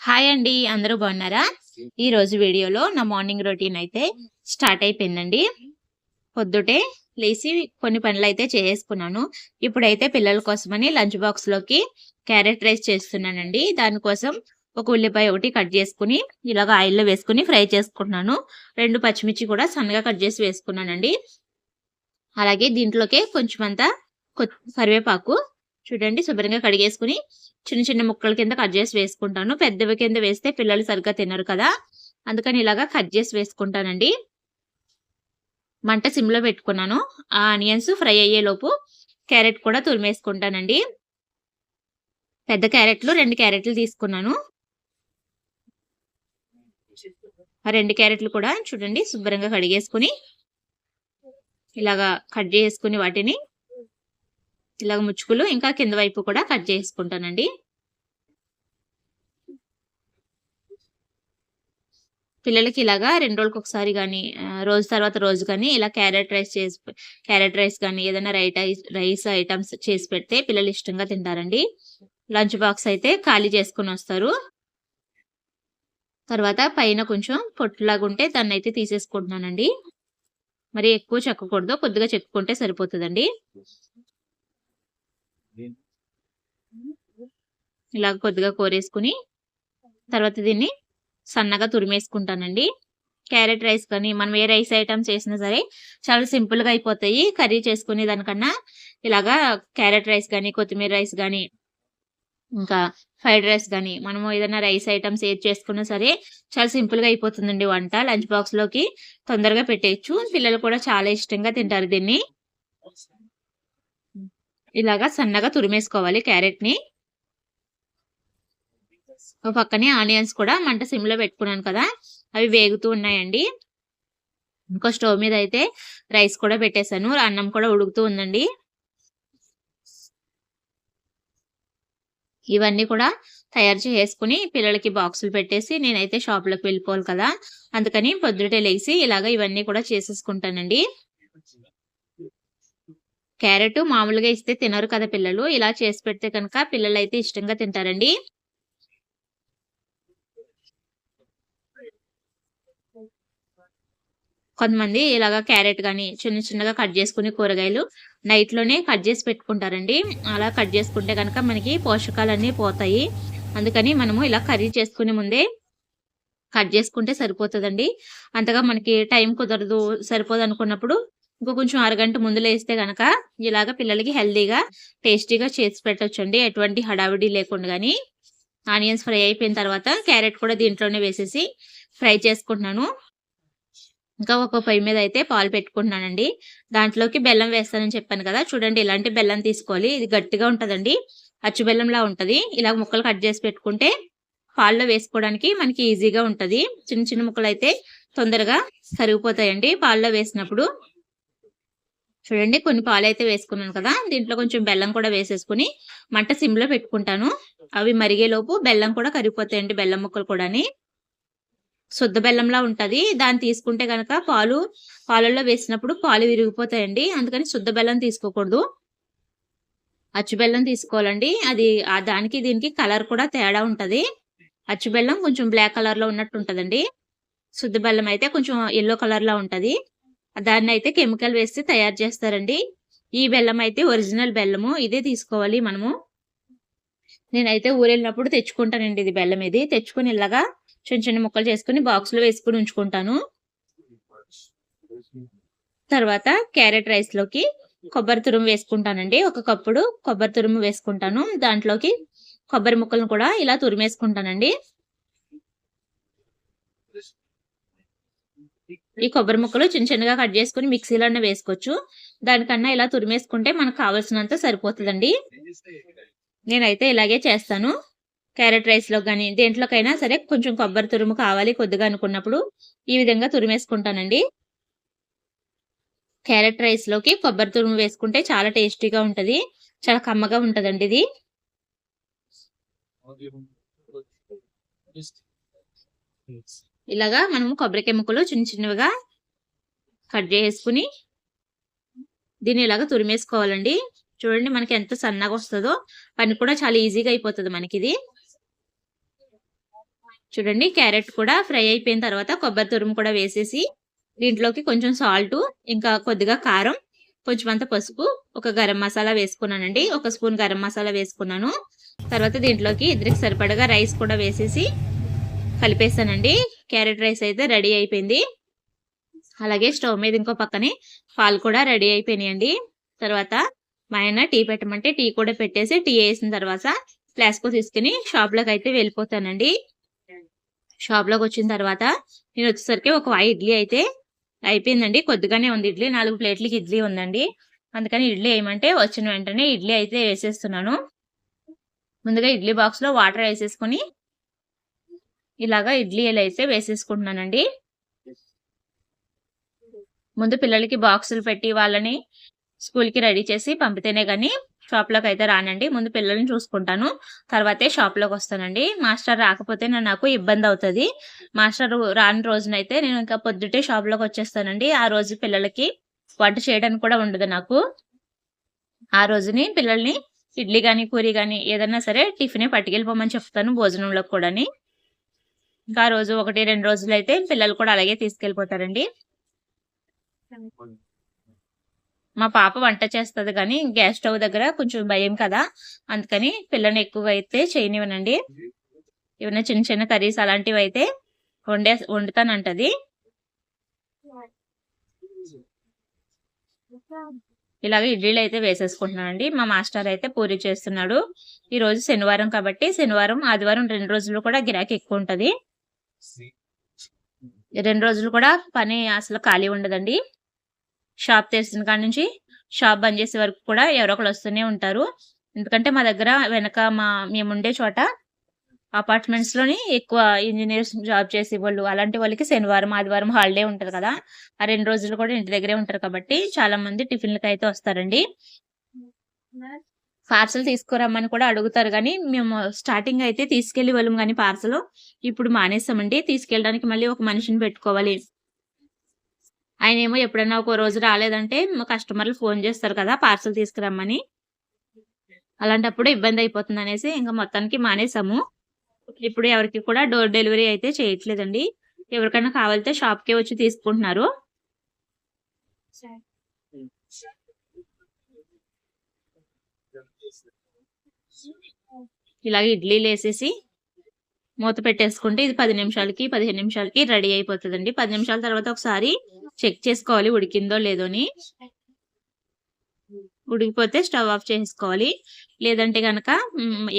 Hi అండి అందరూ బాగున్నారా? ఈ రోజు వీడియోలో నా మార్నింగ్ రొటీన్ అయితే స్టార్ట్ అయిపోయిందండి. పొద్దుటే లేచి కొన్ని పనులు అయితే చేసుకున్నాను. ఇప్పుడైతే పిల్లల కోసమని లంచ్ బాక్స్లోకి క్యారెట్ రైస్ చేస్తున్నానండి. దానికోసం ఒక ఉల్లిపాయ ఒకటి కట్ చేసుకుని ఇలాగ ఆయిల్లో వేసుకుని ఫ్రై చేసుకుంటున్నాను. రెండు పచ్చిమిర్చి కూడా సన్నగా కట్ చేసి వేసుకున్నానండి. అలాగే దీంట్లోకే కొంచెం అంతా కరివేపాకు చూడండి శుభ్రంగా కడిగేసుకుని చిన్న చిన్న ముక్కల కింద కట్ చేసి వేసుకుంటాను. పెద్దవి కింద వేస్తే పిల్లలు సరిగ్గా తినరు కదా. అందుకని ఇలాగా కట్ చేసి వేసుకుంటానండి. మంట సిమ్లో పెట్టుకున్నాను. ఆ ఆనియన్స్ ఫ్రై అయ్యేలోపు క్యారెట్ కూడా తురిమేసుకుంటానండి. పెద్ద క్యారెట్లు రెండు క్యారెట్లు తీసుకున్నాను. ఆ రెండు క్యారెట్లు కూడా చూడండి శుభ్రంగా కడిగేసుకుని ఇలాగా కట్ చేసుకుని వాటిని ఇలాగ ముచ్చుకులు ఇంకా కింద వైపు కూడా కట్ చేసుకుంటానండి. పిల్లలకి ఇలాగా రెండు రోజులకు ఒకసారి కానీ రోజు తర్వాత రోజు కానీ ఇలా క్యారెట్ రైస్ చేసి క్యారెట్ రైస్ కానీ ఏదైనా రైట్ రైస్ ఐటమ్స్ చేసి పెడితే పిల్లలు ఇష్టంగా తింటారండి. లంచ్ బాక్స్ అయితే ఖాళీ చేసుకుని వస్తారు. తర్వాత పైన కొంచెం పొట్టులాగా ఉంటే దాన్ని అయితే తీసేసుకుంటున్నానండి. మరి ఎక్కువ చెక్కకూడదు కొద్దిగా చెక్కుకుంటే సరిపోతుందండి. ఇలా కొద్దిగా కోరేసుకుని తర్వాత దీన్ని సన్నగా తురిమేసుకుంటానండి. క్యారెట్ రైస్ కానీ మనం ఏ రైస్ ఐటమ్స్ చేసినా సరే చాలా సింపుల్గా అయిపోతాయి. కర్రీ చేసుకునే దానికన్నా ఇలాగా క్యారెట్ రైస్ కానీ కొత్తిమీర రైస్ కానీ ఇంకా ఫ్రైడ్ రైస్ కానీ మనము ఏదైనా రైస్ ఐటమ్స్ ఏది చేసుకున్నా సరే చాలా సింపుల్గా అయిపోతుందండి వంట. లంచ్ బాక్స్లోకి తొందరగా పెట్టేయచ్చు. పిల్లలు కూడా చాలా ఇష్టంగా తింటారు దీన్ని. ఇలాగా సన్నగా తురిమేసుకోవాలి క్యారెట్ని. పక్కనే ఆనియన్స్ కూడా మంట సిమ్లో పెట్టుకున్నాను కదా అవి వేగుతూ ఉన్నాయండి. ఇంకో స్టవ్ మీద అయితే రైస్ కూడా పెట్టేశాను అన్నం కూడా ఉడుకుతూ ఉందండి. ఇవన్నీ కూడా తయారు చేసుకుని పిల్లలకి బాక్సులు పెట్టేసి నేనైతే షాప్లోకి వెళ్ళిపోవాలి కదా అందుకని పొద్దుటే లేచి ఇలాగ ఇవన్నీ కూడా చేసేసుకుంటానండి. క్యారెట్ మామూలుగా ఇస్తే తినరు కదా పిల్లలు ఇలా చేసి పెడితే కనుక పిల్లలు అయితే ఇష్టంగా తింటారండి. కొంతమంది ఇలాగ క్యారెట్ కానీ చిన్న చిన్నగా కట్ చేసుకుని కూరగాయలు నైట్లోనే కట్ చేసి పెట్టుకుంటారండి. అలా కట్ చేసుకుంటే కనుక మనకి పోషకాలన్నీ పోతాయి. అందుకని మనము ఇలా కర్రీ చేసుకునే ముందే కట్ చేసుకుంటే సరిపోతుందండి. అంతగా మనకి టైం కుదరదు సరిపోదు అనుకున్నప్పుడు ఇంకో కొంచెం అరగంట ముందు లేస్తే కనుక ఇలాగ పిల్లలకి హెల్దీగా టేస్టీగా చేసి పెట్టొచ్చండి. ఎటువంటి హడావిడి లేకుండా కానీ ఆనియన్స్ ఫ్రై అయిపోయిన తర్వాత క్యారెట్ కూడా దీంట్లోనే వేసేసి ఫ్రై చేసుకుంటున్నాను. ఇంకా ఒక పొయ్యి మీద అయితే పాలు పెట్టుకుంటున్నానండి. దాంట్లోకి బెల్లం వేస్తానని చెప్పాను కదా చూడండి ఇలాంటి బెల్లం తీసుకోవాలి. ఇది గట్టిగా ఉంటుందండి అచ్చు బెల్లంలా ఉంటది. ఇలా ముక్కలు కట్ చేసి పెట్టుకుంటే పాల్లో వేసుకోవడానికి మనకి ఈజీగా ఉంటది. చిన్న చిన్న ముక్కలు అయితే తొందరగా కరిగిపోతాయండి పాల్లో వేసినప్పుడు. చూడండి కొన్ని పాలు అయితే వేసుకున్నాను కదా దీంట్లో కొంచెం బెల్లం కూడా వేసేసుకుని మంట సిమ్లో పెట్టుకుంటాను. అవి మరిగేలోపు బెల్లం కూడా కరిగిపోతాయండి బెల్లం ముక్కలు కూడాని. శుద్ధ బెల్లంలా ఉంటుంది. దాన్ని తీసుకుంటే కనుక పాలు పాలల్లో వేసినప్పుడు పాలు విరిగిపోతాయండి. అందుకని శుద్ధ బెల్లం తీసుకోకూడదు. అచ్చు బెల్లం తీసుకోవాలండి. అది ఆ దానికి దీనికి కలర్ కూడా తేడా ఉంటుంది. అచ్చు బెల్లం కొంచెం బ్లాక్ కలర్లో ఉన్నట్టు ఉంటుందండి. శుద్ధ బెల్లం అయితే కొంచెం ఎల్లో కలర్లో ఉంటుంది. దాన్ని అయితే కెమికల్ వేసి తయారు చేస్తారండి. ఈ బెల్లం అయితే ఒరిజినల్ బెల్లము. ఇదే తీసుకోవాలి మనము. నేనైతే ఊరెళ్ళినప్పుడు తెచ్చుకుంటానండి ఇది బెల్లం ఇది. తెచ్చుకుని ఇలాగా చిన్న చిన్న ముక్కలు చేసుకుని బాక్స్లో వేసుకుని ఉంచుకుంటాను. తర్వాత క్యారెట్ రైస్లోకి కొబ్బరి తురుము వేసుకుంటానండి. ఒక కప్పుడు కొబ్బరి తురుము వేసుకుంటాను. దాంట్లోకి కొబ్బరి ముక్కలను కూడా ఇలా తురిమేసుకుంటానండి. ఈ కొబ్బరి ముక్కలు చిన్న చిన్నగా కట్ చేసుకుని మిక్సీలోనే వేసుకోవచ్చు. దానికన్నా ఇలా తురిమేసుకుంటే మనకు కావాల్సినంత సరిపోతుందండి. నేనైతే ఇలాగే చేస్తాను. క్యారెట్ రైస్లో కానీ దేంట్లోకైనా సరే కొంచెం కొబ్బరి తురుము కావాలి కొద్దిగా అనుకున్నప్పుడు ఈ విధంగా తురిమేసుకుంటానండి. క్యారెట్ రైస్లోకి కొబ్బరి తురుము వేసుకుంటే చాలా టేస్టీగా ఉంటుంది. చాలా కమ్మగా ఉంటుందండి ఇది. ఇలాగా మనము కొబ్బరికాయ ముక్కలు చిన్న చిన్నవిగా కట్ చేసుకుని దీన్ని ఇలాగా తురిమేసుకోవాలండి. చూడండి మనకి ఎంత సన్నగా వస్తుందో. పని కూడా చాలా ఈజీగా అయిపోతుంది మనకి ఇది. చూడండి క్యారెట్ కూడా ఫ్రై అయిపోయిన తర్వాత కొబ్బరి తురుము కూడా వేసేసి దీంట్లోకి కొంచెం సాల్ట్ ఇంకా కొద్దిగా కారం కొంచెం అంత పసుపు ఒక గరం మసాలా వేసుకున్నానండి. ఒక స్పూన్ గరం మసాలా వేసుకున్నాను. తర్వాత దీంట్లోకి ఇద్దరికి సరిపడగా రైస్ కూడా వేసేసి కలిపేసానండి. క్యారెట్ రైస్ అయితే రెడీ అయిపోయింది. అలాగే స్టవ్ మీద ఇంకో పక్కనే పాలు కూడా రెడీ అయిపోయినాయండి. తర్వాత మా ఆయన టీ పెట్టమంటే టీ కూడా పెట్టేసి టీ వేసిన తర్వాత ఫ్లాస్క్ తీసుకుని షాప్లోకి అయితే వెళ్ళిపోతానండి. షాప్లోకి వచ్చిన తర్వాత నేను వచ్చేసరికి ఒక వాయి ఇడ్లీ అయితే అయిపోయిందండి. కొద్దిగానే ఉంది ఇడ్లీ. నాలుగు ప్లేట్లకి ఇడ్లీ ఉందండి. అందుకని ఇడ్లీ వేయమంటే వచ్చిన వెంటనే ఇడ్లీ అయితే వేసేస్తున్నాను. ముందుగా ఇడ్లీ బాక్స్లో వాటర్ వేసేసుకుని ఇలాగా ఇడ్లీ అయితే వేసేసుకుంటున్నానండి. ముందు పిల్లలకి బాక్సులు పెట్టి వాళ్ళని స్కూల్కి రెడీ చేసి పంపితేనే కానీ షాప్లోకి అయితే రానండి. ముందు పిల్లల్ని చూసుకుంటాను. తర్వాతే షాప్లోకి వస్తానండి మాస్టర్ రాకపోతే నాకు ఇబ్బంది అవుతుంది మాస్టర్ రాని రోజునైతే నేను ఇంకా పొద్దుటే షాప్లోకి వచ్చేస్తానండి ఆ రోజు పిల్లలకి వంట చేయడానికి కూడా ఉండదు నాకు. ఆ రోజుని పిల్లల్ని ఇడ్లీ కానీ పూరి కానీ ఏదన్నా సరే టిఫినే పట్టుకెళ్ళిపోమని చెప్తాను భోజనంలోకి కూడాని. ఇంకా ఆ రోజు ఒకటి రెండు రోజులు అయితే పిల్లలు కూడా అలాగే తీసుకెళ్ళిపోతారండి. మా పాప వంట చేస్తుంది కానీ గ్యాస్ స్టవ్ దగ్గర కొంచెం భయం కదా. అందుకని పిల్లని ఎక్కువగా అయితే చేయనివ్వనండి. ఏమైనా చిన్న చిన్న కర్రీస్ అలాంటివి అయితే వండే వండుతానంటది. ఇలాగ ఇడ్లీలు అయితే వేసేసుకుంటున్నానండి. మా మాస్టర్ అయితే పూరి చేస్తున్నాడు. ఈ రోజు శనివారం కాబట్టి శనివారం ఆదివారం రెండు రోజులు కూడా గిరాకీ ఎక్కువ ఉంటుంది. రెండు రోజులు కూడా పని అసలు ఖాళీ ఉండదండి. షాప్ తెరిచిన కాడ నుంచి షాప్ బంద్ చేసే వరకు కూడా ఎవరో ఒకరు వస్తూనే ఉంటారు. ఎందుకంటే మా దగ్గర వెనక మా మేము ఉండే చోట అపార్ట్మెంట్స్లోని ఎక్కువ ఇంజనీర్స్ జాబ్ చేసే వాళ్ళు అలాంటి వాళ్ళకి శనివారం ఆదివారం హాలిడే ఉంటుంది కదా. ఆ రెండు రోజులు కూడా ఇంటి దగ్గరే ఉంటారు కాబట్టి చాలా మంది టిఫిన్లకి అయితే వస్తారండి. పార్సల్ తీసుకురమ్మని కూడా అడుగుతారు కానీ మేము స్టార్టింగ్ అయితే తీసుకెళ్ళి వాళ్ళం కానీ పార్సల్ ఇప్పుడు మానేస్తామండి. తీసుకెళ్ళడానికి మళ్ళీ ఒక మనిషిని పెట్టుకోవాలి. ఆయన ఏమో ఎప్పుడైనా ఒక రోజు రాలేదంటే మా కస్టమర్లు ఫోన్ చేస్తారు కదా పార్సల్ తీసుకురమ్మని. అలాంటప్పుడు ఇబ్బంది అయిపోతుంది అనేసి ఇంకా మొత్తానికి మానేసాము. ఇప్పుడు ఎవరికి కూడా డోర్ డెలివరీ అయితే చేయట్లేదండి. ఎవరికైనా కావాలితే షాప్కే వచ్చి తీసుకుంటున్నారు. ఇలాగ ఇడ్లీలు వేసేసి మూత పెట్టేసుకుంటే ఇది పది నిమిషాలకి పదిహేను నిమిషాలకి రెడీ అయిపోతుందండి. పది నిమిషాల తర్వాత ఒకసారి చెక్ చేసుకోవాలి ఉడికిందో లేదో అని. ఉడికిపోతే స్టవ్ ఆఫ్ చేసుకోవాలి. లేదంటే గనక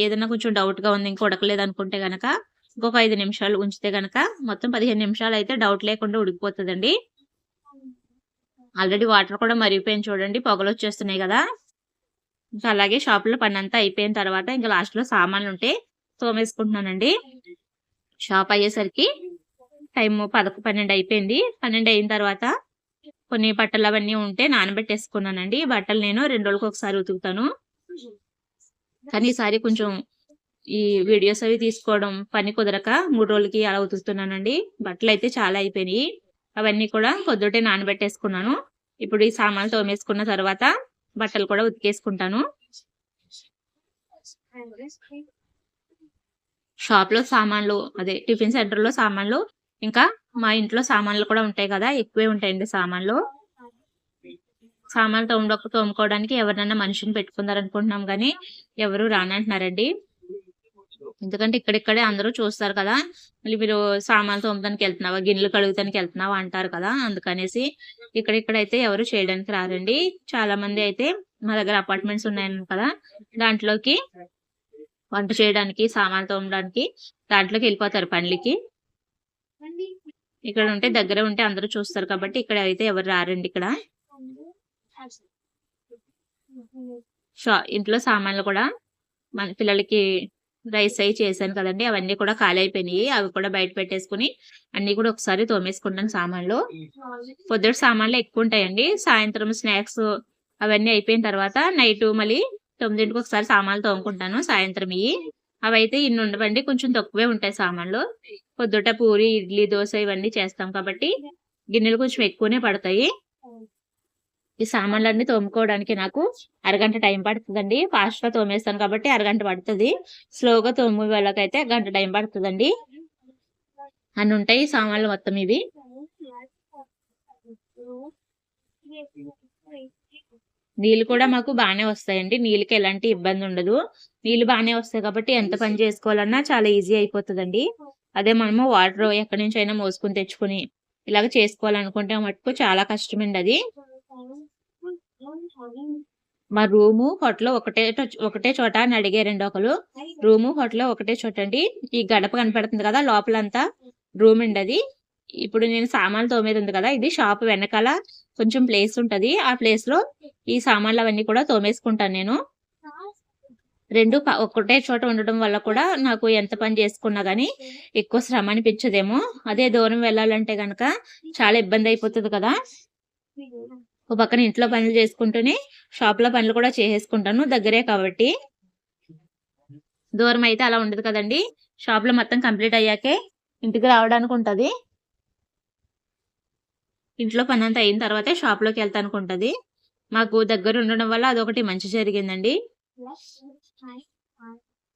ఏదైనా కొంచెం డౌట్గా ఉంది ఇంకా ఉడకలేదు అనుకుంటే గనక ఇంకొక ఐదు నిమిషాలు ఉంచితే గనక మొత్తం పదిహేను నిమిషాలు అయితే డౌట్ లేకుండా ఉడికిపోతుందండి. ఆల్రెడీ వాటర్ కూడా మరిగిపోయింది చూడండి పొగలు వచ్చేస్తున్నాయి కదా. ఇంకా అలాగే షాప్లో పని అంతా అయిపోయిన తర్వాత ఇంకా లాస్ట్లో సామాన్లు ఉంటే తోమేసుకుంటున్నానండి. షాప్ అయ్యేసరికి టైం పదకొ పన్నెండు అయిపోయింది. పన్నెండు అయిన తర్వాత కొన్ని బట్టలు అవన్నీ ఉంటే నానబెట్టేసుకున్నానండి. ఈ బట్టలు నేను రెండు రోజులకు ఒకసారి ఉతుకుతాను. కానీ ఈసారి కొంచెం ఈ వీడియోస్ అవి తీసుకోవడం పని కుదరక మూడు రోజులకి అలా ఉతుకుతున్నానండి. బట్టలు అయితే చాలా అయిపోయినాయి. అవన్నీ కూడా పొద్దుటే నానబెట్టేసుకున్నాను. ఇప్పుడు ఈ సామాన్లు తోమేసుకున్న తర్వాత బట్టలు కూడా ఉతికేసుకుంటాను. షాప్లో సామాన్లు అదే టిఫిన్ సెంటర్లో సామాన్లు ఇంకా మా ఇంట్లో సామాన్లు కూడా ఉంటాయి కదా ఎక్కువే ఉంటాయండి సామాన్లు. సామాన్లు తోమ తోముకోవడానికి ఎవరినైనా మనిషిని పెట్టుకుందారు అనుకుంటున్నాం కానీ ఎవరు రానంటున్నారండి. ఎందుకంటే ఇక్కడిక్కడే అందరూ చూస్తారు కదా మళ్ళీ మీరు సామాన్లు తోమడానికి వెళ్తున్నావా గిన్నెలు కడుగుతానికి వెళ్తున్నావా అంటారు కదా అందుకనేసి ఇక్కడిక్కడైతే ఎవరు చేయడానికి రారండి. చాలా మంది అయితే మా దగ్గర అపార్ట్మెంట్స్ ఉన్నాయి కదా దాంట్లోకి వంట చేయడానికి సామాన్లు తోమడానికి దాంట్లోకి వెళ్ళిపోతారు పనులకి. ఇక్కడ ఉంటే దగ్గర ఉంటే అందరూ చూస్తారు కాబట్టి ఇక్కడ అయితే ఎవరు రారండి ఇక్కడ? షా ఇంట్లో సామాన్లు కూడా మన పిల్లలకి రైస్ అయి చేశాను కదండి అవన్నీ కూడా ఖాళీ అయిపోయినాయి. అవి కూడా బయట పెట్టేసుకుని అన్ని కూడా ఒకసారి తోమేసుకుంటాను సామాన్లు. పొద్దుటి సామాన్లు ఎక్కువ ఉంటాయండి. సాయంత్రం స్నాక్స్ అవన్నీ అయిపోయిన తర్వాత నైట్ మళ్ళీ తొమ్మిదింటికి ఒకసారి సామాన్లు తోముకుంటాను సాయంత్రం ఇవి. అవి అయితే ఇన్ని ఉండవండి కొంచెం తక్కువే ఉంటాయి సామాన్లు. పొద్దుట పూరి ఇడ్లీ దోశ ఇవన్నీ చేస్తాం కాబట్టి గిన్నెలు కొంచెం ఎక్కువనే పడతాయి. ఈ సామాన్లన్నీ తోముకోవడానికి నాకు అరగంట టైం పడుతుందండి. ఫాస్ట్గా తోమేస్తాను కాబట్టి అరగంట పడుతుంది. స్లోగా తోమే వాళ్ళకైతే గంట టైం పడుతుందండి. అన్ని ఉంటాయి ఈ సామాన్లు మొత్తం ఇవి. నీళ్ళు కూడా మాకు బాగానే వస్తాయండి. నీళ్ళకి ఎలాంటి ఇబ్బంది ఉండదు. నీళ్ళు బాగానే వస్తాయి కాబట్టి ఎంత పని చేసుకోవాలన్నా చాలా ఈజీ అయిపోతుందండి. అదే మనము వాటర్ ఎక్కడి నుంచి అయినా మోసుకుని తెచ్చుకుని ఇలాగ చేసుకోవాలనుకుంటే మటుకు చాలా కష్టమండి అది. మా రూము హోటల్ ఒకటే ఒకటే చోట అని అడిగారండి ఒకరు రూము హోటల్ ఒకటే చోట అండి. ఈ గడప కనపడుతుంది కదా లోపలంతా రూమ్ అండి అది. ఇప్పుడు నేను సామాన్లు తోమేది ఉంది కదా ఇది షాప్ వెనకాల కొంచెం ప్లేస్ ఉంటది. ఆ ప్లేస్లో ఈ సామాన్లు అవన్నీ కూడా తోమేసుకుంటాను నేను. రెండు ప- ఒకటే చోట ఉండడం వల్ల కూడా నాకు ఎంత పని చేసుకున్నా గానీ ఎక్కువ శ్రమ అనిపించదేమో. అదే దూరం వెళ్ళాలంటే గనక చాలా ఇబ్బంది అయిపోతుంది కదా. ఒక పక్కన ఇంట్లో పనులు చేసుకుంటూనే షాప్లో పనులు కూడా చేసేసుకుంటాను దగ్గరే కాబట్టి. దూరం అయితే అలా ఉండదు కదండి. షాప్లో మొత్తం కంప్లీట్ అయ్యాకే ఇంటికి రావడానికి ఉంటుంది. ఇంట్లో పని అంతా అయిన తర్వాతే షాప్లోకి వెళ్తానుకుంటుంది మాకు దగ్గర ఉండడం వల్ల అదొకటి మంచి జరిగిందండి.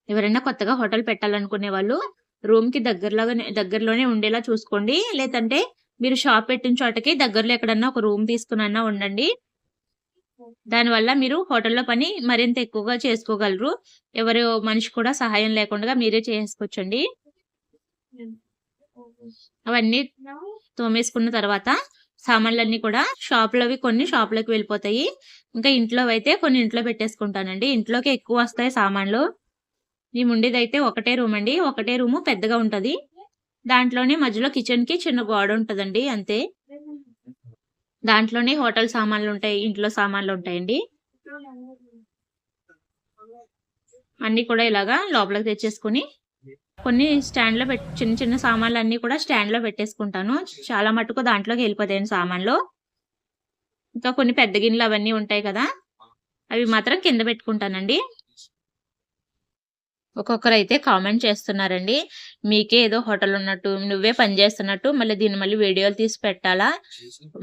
ఎవరైనా కొత్తగా హోటల్ పెట్టాలనుకునే వాళ్ళు రూమ్కి దగ్గరలోనే దగ్గరలోనే ఉండేలా చూసుకోండి. లేదంటే మీరు షాప్ పెట్టిన చోటకి దగ్గరలో ఎక్కడన్నా ఒక రూమ్ తీసుకున్నా ఉండండి. దానివల్ల మీరు హోటల్లో పని మరింత ఎక్కువగా చేసుకోగలరు. ఎవరు మనిషి కూడా సహాయం లేకుండా మీరే చేసుకోవచ్చండి. అవన్నీ తోమేసుకున్న తర్వాత సామాన్లన్నీ కూడా షాపులవి కొన్ని షాపులోకి వెళ్ళిపోతాయి. ఇంకా ఇంట్లో అయితే కొన్ని ఇంట్లో పెట్టేసుకుంటానండి. ఇంట్లోకి ఎక్కువ వస్తాయి సామాన్లు. మేము ఉండేదైతే ఒకటే రూమ్ అండి. ఒకటే రూము పెద్దగా ఉంటుంది. దాంట్లోనే మధ్యలో కిచెన్కి చిన్న గోడ ఉంటుందండి అంతే. దాంట్లోనే హోటల్ సామాన్లు ఉంటాయి ఇంట్లో సామాన్లు ఉంటాయండి. అన్ని కూడా ఇలాగా లోపలికి తెచ్చేసుకుని కొన్ని స్టాండ్లో పెట్ చిన్న చిన్న సామాన్లు అన్ని కూడా స్టాండ్లో పెట్టేసుకుంటాను. చాలా మటుకు దాంట్లోకి వెళ్ళిపోతాయి సామాన్లు. ఇంకా కొన్ని పెద్ద గిన్నెలు అవన్నీ ఉంటాయి కదా అవి మాత్రం కింద పెట్టుకుంటానండి. ఒక్కొక్కరు అయితే కామెంట్ చేస్తున్నారండి మీకే ఏదో హోటల్ ఉన్నట్టు నువ్వే పని చేస్తున్నట్టు మళ్ళీ దీన్ని మళ్ళీ వీడియోలు తీసి పెట్టాలా?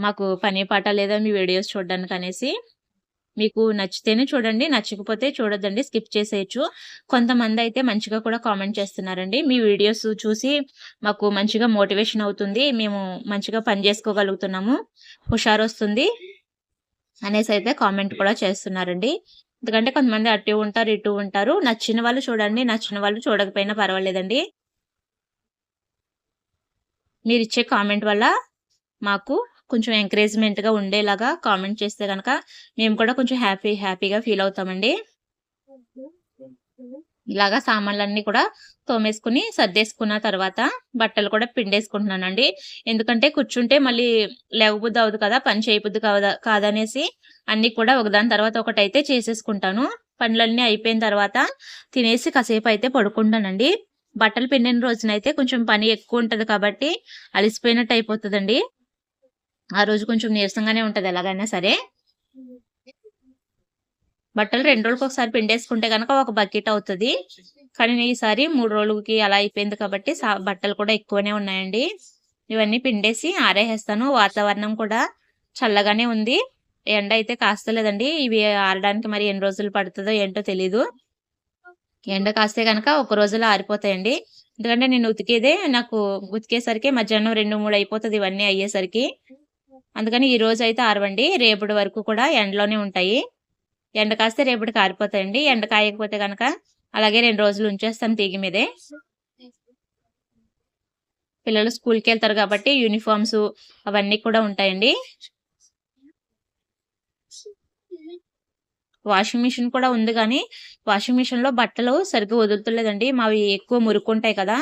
మాకు పని పాట లేదా మీ వీడియోస్ చూడడానికి అనేసి. మీకు నచ్చితేనే చూడండి నచ్చకపోతే చూడొద్దండి స్కిప్ చేసేయచ్చు. కొంతమంది అయితే మంచిగా కూడా కామెంట్ చేస్తున్నారండి మీ వీడియోస్ చూసి మాకు మంచిగా మోటివేషన్ అవుతుంది మేము మంచిగా పని చేసుకోగలుగుతున్నాము. హుషారు వస్తుంది అనేసి అయితే కామెంట్ కూడా చేస్తున్నారండి. ఎందుకంటే కొంతమంది అటు ఉంటారు ఇటు ఉంటారు. నచ్చిన వాళ్ళు చూడండి నచ్చిన వాళ్ళు చూడకపోయినా పర్వాలేదండి. మీరు ఇచ్చే కామెంట్ వల్ల మాకు కొంచెం ఎంకరేజ్మెంట్గా ఉండేలాగా కామెంట్ చేస్తే కనుక మేము కూడా కొంచెం హ్యాపీ హ్యాపీగా ఫీల్ అవుతామండి. ఇలాగా సామాన్లన్నీ కూడా తోమేసుకుని సర్దేసుకున్న తర్వాత బట్టలు కూడా పిండేసుకుంటున్నానండి. ఎందుకంటే కూర్చుంటే మళ్ళీ లేవబుద్ధి అవ్వదు కదా పని చేయబుద్ధి కాదా కాదనేసి అన్ని కూడా ఒకదాని తర్వాత ఒకటి అయితే చేసేసుకుంటాను. పనులన్నీ అయిపోయిన తర్వాత తినేసి కాసేపు అయితే పడుకుంటానండి. బట్టలు పిండిన రోజునైతే కొంచెం పని ఎక్కువ ఉంటుంది కాబట్టి అలసిపోయినట్టు అయిపోతుందండి. ఆ రోజు కొంచెం నీరసంగానే ఉంటుంది ఎలాగైనా సరే. బట్టలు రెండు రోజులకి ఒకసారి పిండేసుకుంటే కనుక ఒక బకెట్ అవుతుంది. కానీ ఈసారి మూడు రోజులకి అలా అయిపోయింది కాబట్టి బట్టలు కూడా ఎక్కువనే ఉన్నాయండి. ఇవన్నీ పిండేసి ఆరేసేస్తాను. వాతావరణం కూడా చల్లగానే ఉంది. ఎండ అయితే కాస్తలేదండి. ఇవి ఆరడానికి మరి ఎన్ని రోజులు పడుతుందో ఏంటో తెలీదు. ఎండ కాస్తే కనుక ఒక రోజులో ఆరిపోతాయండి. ఎందుకంటే నేను ఉతికేదే నాకు ఉతికేసరికి మధ్యాహ్నం రెండు మూడు అయిపోతుంది ఇవన్నీ అయ్యేసరికి. అందుకని ఈ రోజు అయితే ఆరవండి. రేపటి వరకు కూడా ఎండలోనే ఉంటాయి. ఎండ కాస్తే రేపటి కారిపోతాయండి ఎండ కాయకపోతే కనుక అలాగే రెండు రోజులు ఉంచేస్తాం తీగి మీదే. పిల్లలు స్కూల్కి వెళ్తారు కాబట్టి యూనిఫామ్స్ అవన్నీ కూడా ఉంటాయండి. వాషింగ్ మిషన్ కూడా ఉంది కానీ వాషింగ్ మిషన్లో బట్టలు సరిగ్గా వదులుతలేదండి. మావి ఎక్కువ మురుక్కుంటాయి కదా.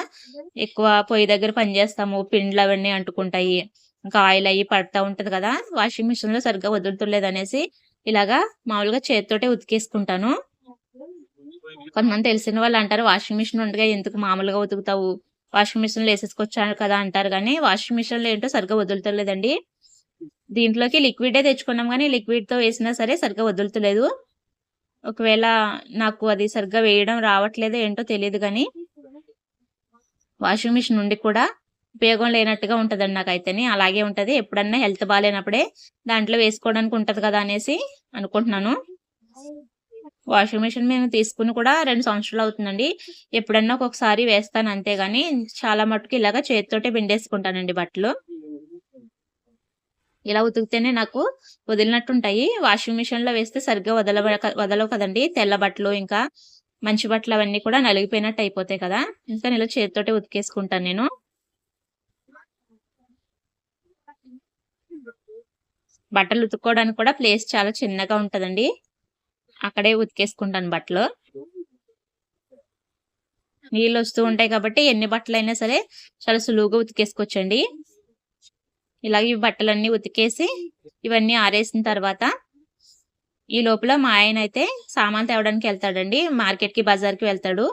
ఎక్కువ పొయ్యి దగ్గర పని చేస్తాము. పిండ్లు అవన్నీ అంటుకుంటాయి. ఇంకా ఆయిల్ అయ్యి పడతా ఉంటది కదా. వాషింగ్ మిషన్లో సరిగ్గా వదులుతులేదు అనేసి ఇలాగా మామూలుగా చేతితోటే ఉతికేసుకుంటాను. కొంతమంది తెలిసిన వాళ్ళు అంటారు వాషింగ్ మిషన్ ఉండగా ఎందుకు మామూలుగా ఉతుకుతావు? వాషింగ్ మిషన్లో వేసేసుకొచ్చాను కదా? అంటారు కానీ వాషింగ్ మిషన్లో ఏంటో సరిగ్గా వదులుతలేదండి. దీంట్లోకి లిక్విడే తెచ్చుకున్నాం కానీ లిక్విడ్తో వేసినా సరే సరిగ్గా వదులుతలేదు. ఒకవేళ నాకు అది సరిగ్గా వేయడం రావట్లేదో ఏంటో తెలియదు కానీ వాషింగ్ మిషన్ నుండి కూడా ఉపయోగం లేనట్టుగా ఉంటదండి నాకైతేని. అలాగే ఉంటుంది. ఎప్పుడన్నా హెల్త్ బాగాలేనప్పుడే దాంట్లో వేసుకోవడానికి ఉంటుంది కదా! అనేసి అనుకుంటున్నాను. వాషింగ్ మిషన్ మేము తీసుకుని కూడా రెండు సంవత్సరాలు అవుతుందండి. ఎప్పుడన్నా ఒక్కొక్కసారి వేస్తాను అంతేగాని చాలా మటుకు ఇలాగ చేతితోటే పిండేసుకుంటానండి బట్టలు. ఇలా ఉతికితేనే నాకు వదిలినట్టుంటాయి. వాషింగ్ మిషన్‌లో వేస్తే సరిగ్గా వదల వదలవు కదండి తెల్ల బట్టలు ఇంకా మంచి బట్టలు అవన్నీ కూడా నలిగిపోయినట్టు అయిపోతాయి కదా! ఇంకా ఇలా చేతితోటే ఉతికేసుకుంటాను నేను. బట్టలు ఉతుక్కోవడానికి కూడా ప్లేస్ చాలా చిన్నగా ఉంటదండి. అక్కడే ఉతికేసుకుంటాను బట్టలు. నీళ్ళు వస్తూ ఉంటాయి కాబట్టి ఎన్ని బట్టలైనా సరే చాలా సులువుగా ఉతికేసుకోవచ్చండి. ఇలాగ ఈ బట్టలన్నీ ఉతికేసి ఇవన్నీ ఆరేసిన తర్వాత ఈ లోపల మా ఆయన అయితే సామాన్ తేవడానికి వెళ్తాడండి మార్కెట్‌కి, బజార్‌కి వెళ్తాడు.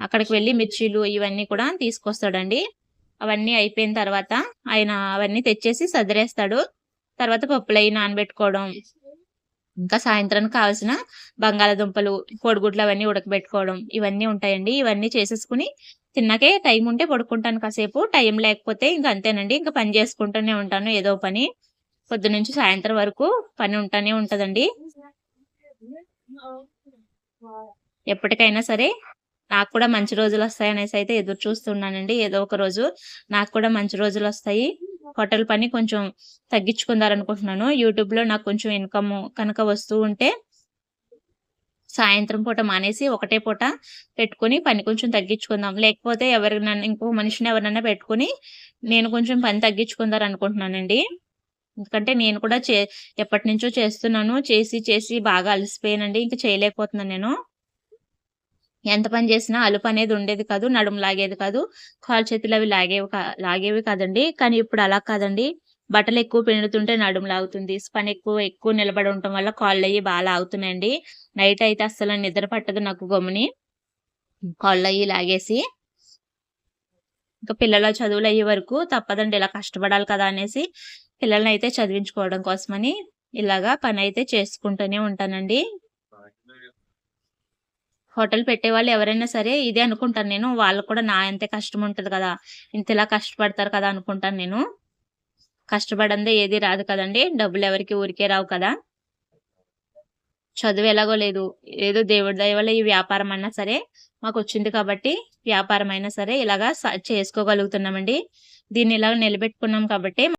అక్కడికి వెళ్ళి మిర్చీలు ఇవన్నీ కూడా తీసుకొస్తాడండి. అవన్నీ అయిపోయిన తర్వాత ఆయన అవన్నీ తెచ్చేసి సదిరేస్తాడు. తర్వాత పప్పులయి నానబెట్టుకోవడం, ఇంకా సాయంత్రానికి కావాల్సిన బంగాళాదుంపలు, కోడిగుడ్లు అవన్నీ ఉడకబెట్టుకోవడం ఇవన్నీ ఉంటాయండి. ఇవన్నీ చేసేసుకొని తిన్నాకే టైం ఉంటే పడుకుంటాను కాసేపు. టైం లేకపోతే ఇంక అంతేనండి. ఇంక పని చేసుకుంటూనే ఉంటాను ఏదో పని. పొద్దున్నుంచి సాయంత్రం వరకు పని ఉంటానే ఉంటదండి. ఎప్పటికైనా సరే నాకు కూడా మంచి రోజులొస్తాయనేసైతే ఎదురు చూస్తున్నానండి. ఏదో ఒక రోజు నాకు కూడా మంచి రోజులొస్తాయి. హోటల్ పని కొంచెం తగ్గించుకుందారనుకుంటున్నాను. యూట్యూబ్‌లో నాకు కొంచెం ఇన్‌కమ్ కనుక వస్తూ ఉంటే సాయంత్రం పూట మానేసి ఒకటే పూట పెట్టుకొని పని కొంచెం తగ్గించుకుందాం. లేకపోతే ఎవరినైనా ఇంకో మనిషిని ఎవరినైనా పెట్టుకొని నేను కొంచెం పని తగ్గించుకుందారనుకుంటున్నానండి. ఎందుకంటే నేను కూడా చే ఎప్పటినుంచో చేస్తున్నాను. చేసి చేసి బాగా అలసిపోయానండి. ఇంక చేయలేకపోతున్నాను నేను. ఎంత పని చేసినా అలుపు అనేది ఉండేది కాదు. నడుము లాగేది కాదు. కాలు చేతులు అవి లాగేవి కా లాగేవి కాదండి. కానీ ఇప్పుడు అలా కాదండి. బట్టలు ఎక్కువ పిండుతుంటే నడుము లాగుతుంది. పని ఎక్కువ ఎక్కువ నిలబడి ఉండటం వల్ల కాళ్ళు అయ్యి బాగా లాగుతున్నాయండి. నైట్ అయితే అస్సలు నిద్ర పట్టదు నాకు గమ్ముని. కాళ్ళయి లాగేసి. ఇంకా పిల్లల చదువులయ్యే వరకు తప్పదండి. ఇలా కష్టపడాలి కదా! అనేసి పిల్లలనైతే చదివించుకోవడం కోసమని ఇలాగా పని అయితే చేసుకుంటూనే ఉంటానండి. హోటల్ పెట్టేవాళ్ళు ఎవరైనా సరే ఇదే అనుకుంటాను నేను. వాళ్ళకి కూడా నా అంతే కష్టం ఉంటుంది కదా! ఇంతలా కష్టపడతారు కదా! అనుకుంటాను నేను. కష్టపడందే ఏది రాదు కదండి డబ్బులు ఎవరికి ఊరికే రావు కదా! చదువు ఎలాగో లేదు. ఏదో దేవుడి దయ వల్ల ఈ వ్యాపారం అన్నా సరే మాకు వచ్చింది కాబట్టి వ్యాపారం అయినా సరే ఇలాగా స చేసుకోగలుగుతున్నామండి. దీన్ని ఇలాగ నిలబెట్టుకున్నాం కాబట్టి